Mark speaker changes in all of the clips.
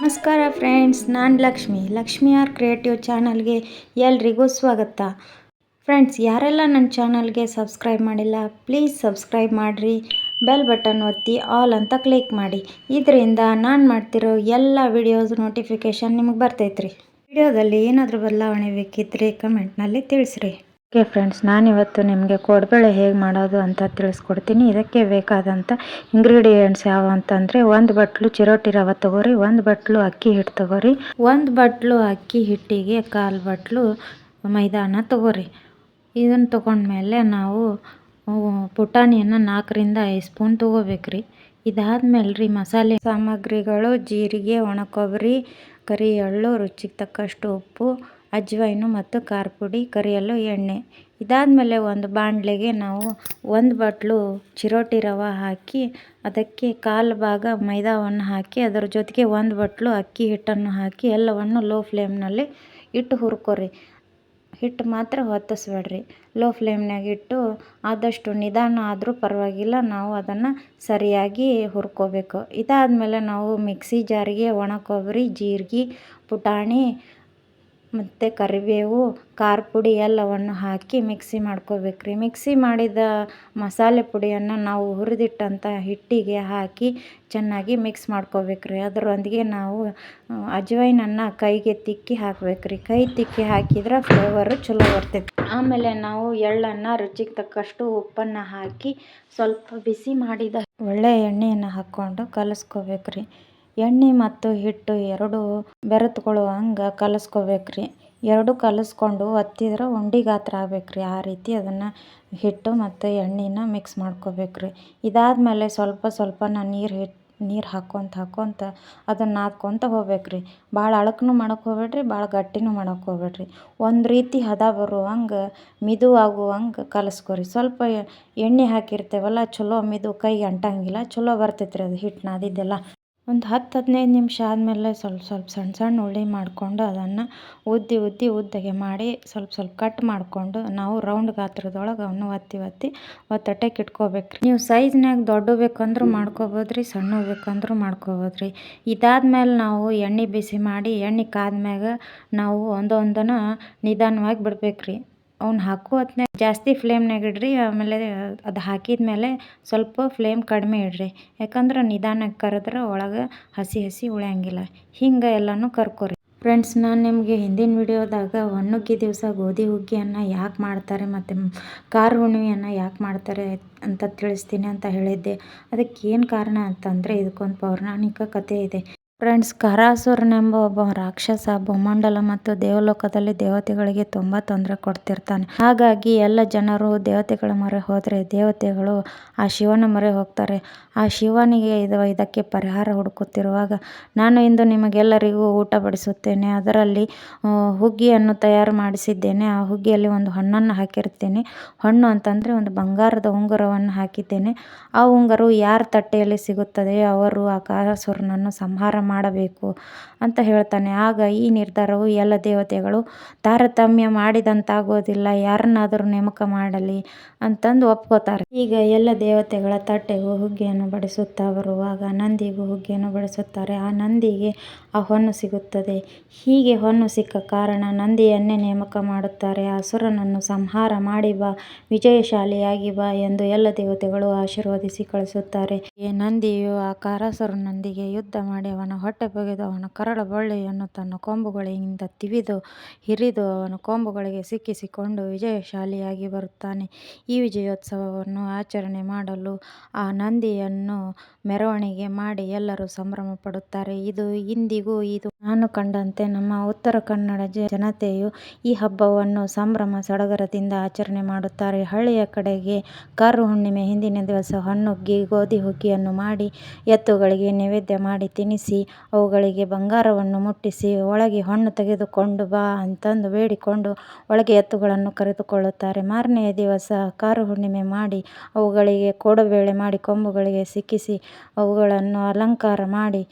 Speaker 1: ನಮಸ್ಕಾರ ಫ್ರೆಂಡ್ಸ್, ನಾನು Lakshmi. Lakshmi R creative ಚಾನಲ್ಗೆ ಎಲ್ರಿಗೂ ಸ್ವಾಗತ. ಫ್ರೆಂಡ್ಸ್, ಯಾರೆಲ್ಲ ನನ್ನ ಚಾನಲ್ಗೆ ಸಬ್ಸ್ಕ್ರೈಬ್ ಮಾಡಿಲ್ಲ, ಪ್ಲೀಸ್ ಸಬ್ಸ್ಕ್ರೈಬ್ ಮಾಡಿರಿ, ಬೆಲ್ ಬಟನ್ ಒತ್ತಿ, ಆಲ್ ಅಂತ ಕ್ಲಿಕ್ ಮಾಡಿ. ಇದರಿಂದ ನಾನು ಮಾಡ್ತಿರೋ ಎಲ್ಲ ವಿಡಿಯೋಸ್ ನೋಟಿಫಿಕೇಷನ್ ನಿಮಗೆ ಬರ್ತೈತ್ರಿ. ವಿಡಿಯೋದಲ್ಲಿ ಏನಾದರೂ ಬದಲಾವಣೆ ಬೇಕಿದ್ದರೆ ಕಮೆಂಟ್ನಲ್ಲಿ ತಿಳಿಸ್ರಿ. ಓಕೆ ಫ್ರೆಂಡ್ಸ್, ನಾನಿವತ್ತು ನಿಮಗೆ ಕೋಡ್ಬೇಳೆ ಹೇಗೆ ಮಾಡೋದು ಅಂತ ತಿಳಿಸ್ಕೊಡ್ತೀನಿ. ಇದಕ್ಕೆ ಬೇಕಾದಂಥ ಇಂಗ್ರೀಡಿಯೆಂಟ್ಸ್ ಯಾವ ಅಂತಂದರೆ ಒಂದು ಬಟ್ಲು ಚಿರೋಟಿ ರವೆ ತಗೋರಿ, ಒಂದು ಬಟ್ಲು ಅಕ್ಕಿ ಹಿಟ್ಟು ತಗೋರಿ, ಒಂದು ಬಟ್ಲು ಅಕ್ಕಿ ಹಿಟ್ಟಿಗೆ ಕಾಲು ಬಟ್ಲು ಮೈದಾನ ತಗೋರಿ. ಇದನ್ನು ತೊಗೊಂಡ್ಮೇಲೆ ನಾವು ಪುಟಾಣಿಯನ್ನು ನಾಲ್ಕರಿಂದ ಐದು ಸ್ಪೂನ್ ತೊಗೋಬೇಕ್ರಿ. ಇದಾದ್ಮೇಲೆ ರೀ ಮಸಾಲೆ ಸಾಮಗ್ರಿಗಳು, ಜೀರಿಗೆ, ಒಣ ಕೊಬ್ಬರಿ ಕರಿ ಎಳ್ಳು ರುಚಿಗೆ ತಕ್ಕಷ್ಟು ಉಪ್ಪು ಅಜ್ವೈನು ಮತ್ತು ಖಾರ ಪುಡಿ ಕರಿಯಲು ಎಣ್ಣೆ. ಇದಾದಮೇಲೆ ಒಂದು ಬಾಣಲೆಗೆ ನಾವು ಒಂದು ಬಟ್ಲು ಚಿರೋಟಿ ರವೆ ಹಾಕಿ, ಅದಕ್ಕೆ ಕಾಲು ಭಾಗ ಮೈದಾವನ್ನು ಹಾಕಿ, ಅದರ ಜೊತೆಗೆ ಒಂದು ಬಟ್ಲು ಅಕ್ಕಿ ಹಿಟ್ಟನ್ನು ಹಾಕಿ, ಎಲ್ಲವನ್ನು ಲೋ ಫ್ಲೇಮ್ನಲ್ಲಿ ಇಟ್ಟು ಹುರ್ಕೊರಿ. ಹಿಟ್ಟು ಮಾತ್ರ ಹೊತ್ತಿಸ್ಬೇಡ್ರಿ. ಲೋ ಫ್ಲೇಮ್ನಾಗ ಇಟ್ಟು ಆದಷ್ಟು ನಿಧಾನ ಆದರೂ ಪರವಾಗಿಲ್ಲ, ನಾವು ಅದನ್ನು ಸರಿಯಾಗಿ ಹುರ್ಕೋಬೇಕು. ಇದಾದಮೇಲೆ ನಾವು ಮಿಕ್ಸಿ ಜಾರಿಗೆ ಒಣ ಕೊಬ್ಬರಿ, ಜೀರಿಗೆ, ಪುಟಾಣಿ ಮತ್ತು ಕರಿಬೇವು ಖಾರ ಪುಡಿ ಎಲ್ಲವನ್ನು ಹಾಕಿ ಮಿಕ್ಸಿ ಮಾಡ್ಕೋಬೇಕ್ರಿ. ಮಿಕ್ಸಿ ಮಾಡಿದ ಮಸಾಲೆ ಪುಡಿಯನ್ನು ನಾವು ಹುರಿದಿಟ್ಟಂಥ ಹಿಟ್ಟಿಗೆ ಹಾಕಿ ಚೆನ್ನಾಗಿ ಮಿಕ್ಸ್ ಮಾಡ್ಕೋಬೇಕ್ರಿ. ಅದರೊಂದಿಗೆ ನಾವು ಅಜ್ವೈನನ್ನು ಕೈಗೆ ತಿಕ್ಕಿ ಹಾಕಬೇಕ್ರಿ. ಕೈ ತಿಕ್ಕಿ ಹಾಕಿದ್ರೆ ಫ್ಲೇವರು ಚಲೋ ಬರ್ತೈತಿ. ಆಮೇಲೆ ನಾವು ಎಳ್ಳನ್ನು ರುಚಿಗೆ ತಕ್ಕಷ್ಟು ಉಪ್ಪನ್ನು ಹಾಕಿ ಸ್ವಲ್ಪ ಬಿಸಿ ಮಾಡಿದ ಒಳ್ಳೆಯ ಎಣ್ಣೆಯನ್ನು ಹಾಕ್ಕೊಂಡು ಕಲಸ್ಕೋಬೇಕ್ರಿ. ಎಣ್ಣೆ ಮತ್ತು ಹಿಟ್ಟು ಎರಡು ಬೆರೆತ್ಕೊಳ್ಳುವಂಗೆ ಕಲಸ್ಕೋಬೇಕ್ರಿ. ಎರಡು ಕಲಸ್ಕೊಂಡು ಒತ್ತಿದ್ರೆ ಉಂಡೆ ಗಾತ್ರ ಆಗ್ಬೇಕ್ರಿ. ಆ ರೀತಿ ಅದನ್ನು ಹಿಟ್ಟು ಮತ್ತು ಎಣ್ಣೆನ ಮಿಕ್ಸ್ ಮಾಡ್ಕೋಬೇಕ್ರಿ. ಇದಾದಮೇಲೆ ಸ್ವಲ್ಪ ಸ್ವಲ್ಪನ ನೀರು ಹಿಟ್ಟು ನೀರು ಹಾಕ್ಕೊಂತ ಹಾಕ್ಕೊಂತ ಅದನ್ನು ನಾದ್ಕೊತ ಹೋಗ್ಬೇಕ್ರಿ. ಭಾಳ ಅಳಕ್ನು ಮಾಡಕ್ಕೆ ಹೋಗ್ಬೇಡ್ರಿ ಭಾಳ ಗಟ್ಟಿನೂ ಮಾಡಕ್ಕೆ ಹೋಗ್ಬೇಡ್ರಿ. ಒಂದು ರೀತಿ ಹದ ಬರುವಂಗೆ ಮಿದು ಆಗುವಂಗೆ ಕಲಸ್ಕೊರಿ. ಸ್ವಲ್ಪ ಎಣ್ಣೆ ಹಾಕಿರ್ತೇವಲ್ಲ, ಚಲೋ ಮಿದು ಕೈಗೆ ಅಂಟಂಗಿಲ್ಲ, ಚಲೋ ಬರ್ತೈತ್ರಿ ಅದು ಹಿಟ್ಟು ನಾದಿದ್ದೆಲ್ಲ. ಒಂದು ಹತ್ತು ಹದಿನೈದು ನಿಮಿಷ ಆದಮೇಲೆ ಸ್ವಲ್ಪ ಸ್ವಲ್ಪ ಸಣ್ಣ ಸಣ್ಣ ಉಳ್ಳಿ ಮಾಡಿಕೊಂಡು ಅದನ್ನು ಉದ್ದಿ ಉದ್ದಿ ಉದ್ದಗೆ ಮಾಡಿ ಸ್ವಲ್ಪ ಸ್ವಲ್ಪ ಕಟ್ ಮಾಡಿಕೊಂಡು ನಾವು ರೌಂಡ್ ಗಾತ್ರದೊಳಗೆ ಅವನ್ನ ಒತ್ತಿ ಒತ್ತಿ ಒತ್ತಟಕ್ಕೆ ಇಟ್ಕೋಬೇಕ್ರಿ ನೀವು ಸೈಜ್ನಾಗ ದೊಡ್ಡ ಬೇಕಂದ್ರೂ ಮಾಡ್ಕೋಬೋದು ರೀ ಸಣ್ಣ ಬೇಕಂದ್ರೂ ಮಾಡ್ಕೋಬೋದು ರೀ. ಇದಾದ್ಮೇಲೆ ನಾವು ಎಣ್ಣೆ ಬಿಸಿ ಮಾಡಿ ಎಣ್ಣೆ ಕಾದ್ಮ್ಯಾಗ ನಾವು ಒಂದೊಂದನ್ನು ನಿಧಾನವಾಗಿ ಬಿಡ್ಬೇಕ್ರಿ ಅವ್ನ ಹಾಕೋ ಹೊತ್ನ್ಯಾಗ ಜಾಸ್ತಿ ಫ್ಲೇಮ್ನಾಗ ಇಡ್ರಿ, ಆಮೇಲೆ ಅದು ಹಾಕಿದ ಮೇಲೆ ಸ್ವಲ್ಪ ಫ್ಲೇಮ್ ಕಡಿಮೆ ಇಡ್ರಿ. ಯಾಕಂದ್ರೆ ನಿಧಾನಕ್ಕೆ ಕರೆದ್ರೆ ಒಳಗೆ ಹಸಿ ಹಸಿ ಉಳಿಯಂಗಿಲ್ಲ. ಹಿಂಗೆ ಎಲ್ಲನೂ ಕರ್ಕೋರಿ. ಫ್ರೆಂಡ್ಸ್ ನಾನು ನಿಮಗೆ ಹಿಂದಿನ ವಿಡಿಯೋದಾಗ ಒಣ್ಣುಗ್ಗಿ ದಿವಸ ಗೋಧಿ ಹುಗ್ಗಿಯನ್ನು ಯಾಕೆ ಮಾಡ್ತಾರೆ ಮತ್ತು ಖಾರ ಹುಣ್ಣಿಮೆಯನ್ನು ಯಾಕೆ ಮಾಡ್ತಾರೆ ಅಂತ ತಿಳಿಸ್ತೀನಿ ಅಂತ ಹೇಳಿದ್ದೆ. ಅದಕ್ಕೆ ಏನು ಕಾರಣ ಅಂತಂದರೆ ಇದಕ್ಕೊಂದು ಪೌರಾಣಿಕ ಕಥೆ ಇದೆ. ಫ್ರೆಂಡ್ಸ್ ಕರಾಸುರನೆಂಬ ಒಬ್ಬ ರಾಕ್ಷಸ ಭೂಮಂಡಲ ಮತ್ತು ದೇವಲೋಕದಲ್ಲಿ ದೇವತೆಗಳಿಗೆ ತುಂಬ ತೊಂದರೆ ಕೊಡ್ತಿರ್ತಾನೆ. ಹಾಗಾಗಿ ಎಲ್ಲ ಜನರು ದೇವತೆಗಳ ಮೊರೆ ಹೋದರೆ ದೇವತೆಗಳು ಆ ಶಿವನ ಮೊರೆ ಹೋಗ್ತಾರೆ. ಆ ಶಿವನಿಗೆ ಇದು ಇದಕ್ಕೆ ಪರಿಹಾರ ಹುಡುಕುತ್ತಿರುವಾಗ, ನಾನು ಇಂದು ನಿಮಗೆಲ್ಲರಿಗೂ ಊಟ ಬಡಿಸುತ್ತೇನೆ. ಅದರಲ್ಲಿ ಹುಗ್ಗಿಯನ್ನು ತಯಾರು ಮಾಡಿಸಿದ್ದೇನೆ. ಆ ಹುಗ್ಗಿಯಲ್ಲಿ ಒಂದು ಹಣ್ಣನ್ನು ಹಾಕಿರ್ತೇನೆ ಹಣ್ಣು ಅಂತಂದರೆ ಒಂದು ಬಂಗಾರದ ಉಂಗುರವನ್ನು ಹಾಕಿದ್ದೇನೆ. ಆ ಉಂಗುರ ಯಾರ ತಟ್ಟೆಯಲ್ಲಿ ಸಿಗುತ್ತದೆ ಅವರು ಆ ಕಾರಸುರನನ್ನು ಸಂಹಾರ ಮಾಡಬೇಕು ಅಂತ ಹೇಳ್ತಾನೆ. ಆಗ ಈ ನಿರ್ಧಾರವು ಎಲ್ಲ ದೇವತೆಗಳು ತಾರತಮ್ಯ ಮಾಡಿದಂತಾಗೋದಿಲ್ಲ, ಯಾರನ್ನಾದರೂ ನೇಮಕ ಮಾಡಲಿ ಅಂತಂದು ಒಪ್ಕೋತಾರೆ. ಈಗ ಎಲ್ಲ ದೇವತೆಗಳ ತಟ್ಟೆಗೂ ಹುಗ್ಗಿಯನ್ನು ಬಡಿಸುತ್ತಾ ಬರುವಾಗ ನಂದಿಗೂ ಹುಗ್ಗಿಯನ್ನು ಬಡಿಸುತ್ತಾರೆ. ಆ ನಂದಿಗೆ ಆ ಹೊನ್ನು ಸಿಗುತ್ತದೆ. ಹೀಗೆ ಹೊನ್ನು ಸಿಕ್ಕ ಕಾರಣ ನಂದಿಯನ್ನೇ ನೇಮಕ ಮಾಡುತ್ತಾರೆ. ಅಸುರನನ್ನು ಸಂಹಾರ ಮಾಡಿ ಬಾ, ವಿಜಯಶಾಲಿಯಾಗಿ ಬಾ ಎಂದು ಎಲ್ಲ ದೇವತೆಗಳು ಆಶೀರ್ವದಿಸಿ ಕಳಿಸುತ್ತಾರೆ. ನಂದಿಯು ಆ ಕಾರಾಸುರನೊಂದಿಗೆ ಯುದ್ಧ ಮಾಡಿ ಅವನ ಹೊಟ್ಟೆ ಬಗೆದು ಅವನ ಕರಳ ಬಳ್ಳಿಯನ್ನು ತನ್ನ ಕೊಂಬುಗಳಿಂದ ತಿವಿದು ಹಿರಿದು ಅವನ ಕೊಂಬುಗಳಿಗೆ ಸಿಕ್ಕಿಸಿಕೊಂಡು ವಿಜಯಶಾಲಿಯಾಗಿ ಬರುತ್ತಾನೆ. ಈ ವಿಜಯೋತ್ಸವವನ್ನು ಆಚರಣೆ ಮಾಡಲು ಆ ನಂದಿಯನ್ನು ಮೆರವಣಿಗೆ ಮಾಡಿ ಎಲ್ಲರೂ ಸಂಭ್ರಮ ಪಡುತ್ತಾರೆ. ಇದು ಇಂದಿಗೂ ಇದು. ನಾನು ಕಂಡಂತೆ ನಮ್ಮ ಉತ್ತರ ಕನ್ನಡ ಜನತೆಯು ಈ ಹಬ್ಬವನ್ನು ಸಂಭ್ರಮ ಸಡಗರದಿಂದ ಆಚರಣೆ ಮಾಡುತ್ತಾರೆ. ಹಳ್ಳಿಯ ಕಡೆಗೆ ಕರು ಹುಣ್ಣಿಮೆ ಹಿಂದಿನ ದಿವಸ ಹಣ್ಣುಗ್ಗಿ ಗೋಧಿ ಹುಗ್ಗಿಯನ್ನು ಮಾಡಿ ಎತ್ತುಗಳಿಗೆ ನೈವೇದ್ಯ ಮಾಡಿ ತಿನ್ನಿಸಿ ಅವುಗಳಿಗೆ ಬಂಗಾರವನ್ನು ಮುಟ್ಟಿಸಿ ಒಳಗೆ ಹಣ್ಣು ತೆಗೆದುಕೊಂಡು ಬಾ ಅಂತಂದು ಬೇಡಿಕೊಂಡು ಒಳಗೆ ಎತ್ತುಗಳನ್ನು ಕರೆದುಕೊಳ್ಳುತ್ತಾರೆ. ಮಾರನೆಯ ದಿವಸ ಕಾರು ಹುಣ್ಣಿಮೆ ಮಾಡಿ ಅವುಗಳಿಗೆ ಕೋಡುಬೇಳೆ ಮಾಡಿ ಕೊಂಬುಗಳಿಗೆ ಸಿಕ್ಕಿಸಿ ಅವುಗಳನ್ನು ಅಲಂಕಾರ ಮಾಡಿ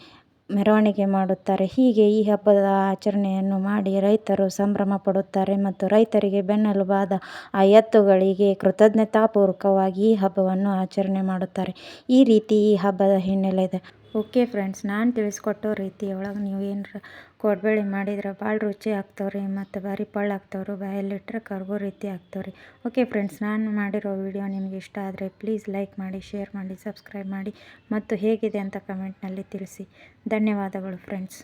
Speaker 1: ಮೆರವಣಿಗೆ ಮಾಡುತ್ತಾರೆ. ಹೀಗೆ ಈ ಹಬ್ಬದ ಆಚರಣೆಯನ್ನು ಮಾಡಿ ರೈತರು ಸಂಭ್ರಮ ಪಡುತ್ತಾರೆ ಮತ್ತು ರೈತರಿಗೆ ಬೆನ್ನೆಲುಬಾದ ಆ ಎತ್ತುಗಳಿಗೆ ಕೃತಜ್ಞತಾಪೂರ್ವಕವಾಗಿ ಈ ಹಬ್ಬವನ್ನು ಆಚರಣೆ ಮಾಡುತ್ತಾರೆ. ಈ ರೀತಿ ಈ ಹಬ್ಬದ ಹಿನ್ನೆಲೆ ಇದೆ ಓಕೆ ಫ್ರೆಂಡ್ಸ್, ನಾನು ತಿಳಿಸ್ಕೊಟ್ಟೋ ರೀತಿ ಒಳಗೆ ನೀವು ಏನರ ಕೊಡಬೇಳೆ ಮಾಡಿದ್ರೆ ಭಾಳ ರುಚಿ ಆಗ್ತಾವ್ರಿ ಮತ್ತು ಭಾರಿ ಪಳ್ಳು ಆಗ್ತಾವ್ರಿ ಬಾಯಲ್ಲಿಟ್ಟರೆ ಕರ್ಗೋ ರೀತಿ ಆಗ್ತಾವ್ರಿ. ಓಕೆ ಫ್ರೆಂಡ್ಸ್, ನಾನು ಮಾಡಿರೋ ವಿಡಿಯೋ ನಿಮ್ಗೆ ಇಷ್ಟ ಆದರೆ ಪ್ಲೀಸ್ ಲೈಕ್ ಮಾಡಿ, ಶೇರ್ ಮಾಡಿ, ಸಬ್ಸ್ಕ್ರೈಬ್ ಮಾಡಿ, ಮತ್ತು ಹೇಗಿದೆ ಅಂತ ಕಮೆಂಟ್ನಲ್ಲಿ ತಿಳಿಸಿ. ಧನ್ಯವಾದಗಳು ಫ್ರೆಂಡ್ಸ್.